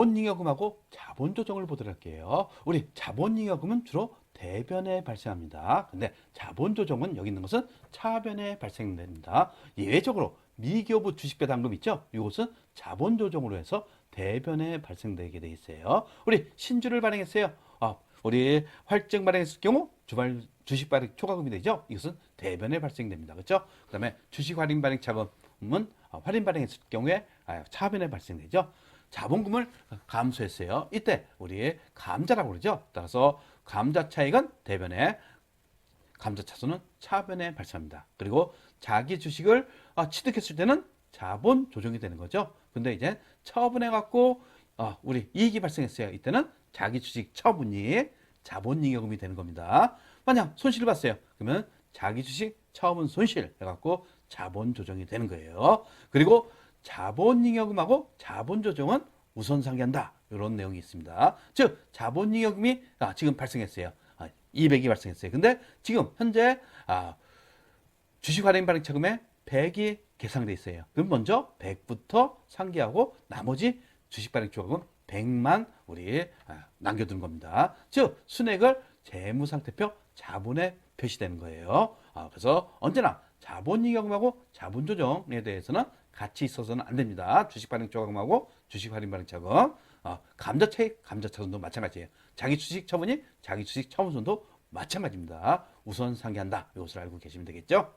자본잉여금하고 자본조정을 보도록 할게요. 우리 자본잉여금은 주로 대변에 발생합니다. 근데 자본조정은 여기 있는 것은 차변에 발생됩니다. 예외적으로 미기업부 주식배당금 있죠? 이것은 자본조정으로 해서 대변에 발생되게 돼 있어요. 우리 신주를 발행했어요. 아, 우리 활증 발행했을 경우 주발 주식 발행 초과금이 되죠. 이것은 대변에 발생됩니다. 그렇죠? 그다음에 주식 할인 발행 차금은 아, 할인 발행했을 경우에 아, 차변에 발생되죠. 자본금을 감소했어요. 이때 우리 감자라고 그러죠. 따라서 감자 차익은 대변에 감자 차수는 차변에 발생합니다. 그리고 자기 주식을 아, 취득했을 때는 자본 조정이 되는 거죠. 근데 이제 처분해 갖고 아, 우리 이익이 발생했어요. 이때는 자기 주식 처분이 자본잉여금이 되는 겁니다. 만약 손실을 봤어요. 그러면 자기 주식 처분 손실 해갖고 자본 조정이 되는 거예요. 그리고 자본잉여금하고 자본 조정은 우선 상기한다. 이런 내용이 있습니다. 즉 자본잉여금이 아, 지금 발생했어요. 아, 200이 발생했어요. 근데 지금 현재 아, 주식 할인 발행 차금에 100이 계상돼 있어요. 그럼 먼저 100부터 상기하고 나머지 주식 발행 조합은 100만 우리 아, 남겨두는 겁니다. 즉 순액을 재무상태표 자본에 표시되는 거예요. 아, 그래서 언제나 자본잉여금하고 자본조정에 대해서는 같이 있어서는 안 됩니다. 주식 발행 조합하고 주식 할인 발행 차금, 아, 감자 차익, 감자 차손도 마찬가지예요. 자기 주식 처분이 자기 주식 처분손도 마찬가지입니다. 우선 상기한다. 이것을 알고 계시면 되겠죠.